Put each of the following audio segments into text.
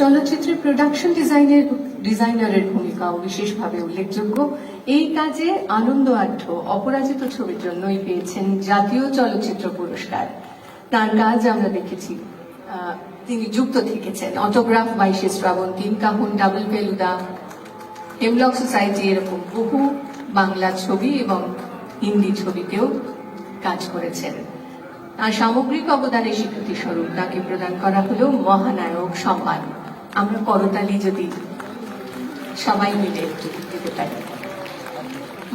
চলচ্চিত্রের প্রোডাকশন ডিজাইনের ডিজাইনারের ভূমিকাও বিশেষভাবে উল্লেখযোগ্য। এই কাজে আনন্দ আঢ্য অপরাজিত ছবির জন্যই পেয়েছেন জাতীয় চলচ্চিত্র পুরস্কার। তার কাজ আমরা দেখেছি তিনি যুক্ত থেকেছেন। Autograph Baishe Srabon Teen Kahon Double Feluda Hemlock Society এরকম বহু বাংলা ছবি এবং হিন্দি ছবিতেও কাজ করেছেন। তার সামগ্রিক অবদানের স্বীকৃতি স্বরূপ তাকে প্রদান করা হলো মহানায়ক সম্মান আমরা করতালি যদি সবাই মিলে একটু দিতে পারি।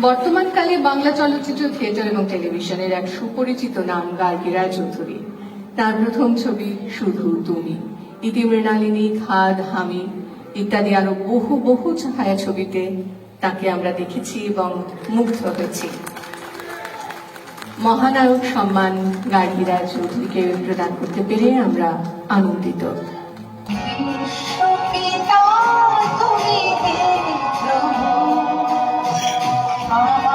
বর্তমানকালে বাংলা চলচ্চিত্র থিয়েটার এবং টেলিভিশনের এক সুপরিচিত নাম গার্গীরা চৌধুরী। তার প্রথম ছবি, শুধু তুমি। ইতিমৃণালিনী খাদ, হামি ইত্যাদি আরও বহু বহু ছায়া ছবিতে তাকে আমরা দেখেছি এবং মুগ্ধ হয়েছি। মহানায়ক সম্মান গার্গীরা চৌধুরীকে প্রদান করতে পেরে আমরা আনন্দিত। Thank you.